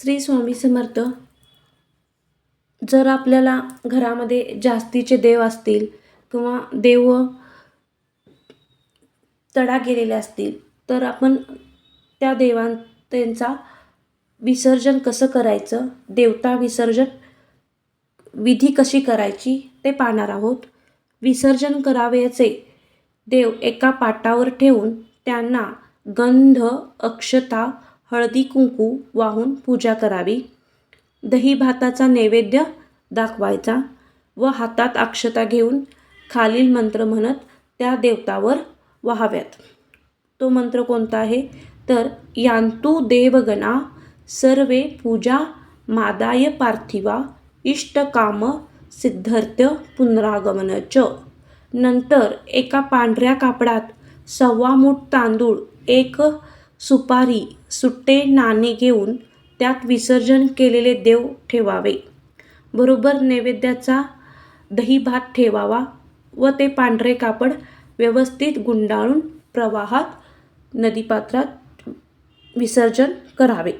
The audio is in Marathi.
श्री स्वामी समर्थ जर आपल्याला घरामध्ये जास्तीचे देव असतील किंवा देव तडा गेलेले असतील तर आपण त्या देवां त्यांचा विसर्जन कसं करायचं? देवता विसर्जन विधी कशी करायची ते पाहणार आहोत. विसर्जन करावयाचे देव एका पाटावर ठेवून त्यांना गंध अक्षता हळदी कुंकू वाहून पूजा करावी. दही भाताचा नैवेद्य दाखवायचा व हातात अक्षता घेऊन खालील मंत्र म्हणत त्या देवतावर वाहाव्यात. तो मंत्र कोणता आहे? तर यांतू देवगणा सर्वे पूजा मादाय पार्थिवा इष्टकाम सिद्धर्थ पुनरागमनच. नंतर एका पांढऱ्या कापडात सव्वा मूठ तांदूळ एक सुपारी सुट्टे नाणे घेऊन त्यात विसर्जन केलेले देव ठेवावे. बरोबर नैवेद्याचा दही भात ठेवावा व ते पांढरे कापड व्यवस्थित गुंडाळून प्रवाहात नदीपात्रात विसर्जन करावे.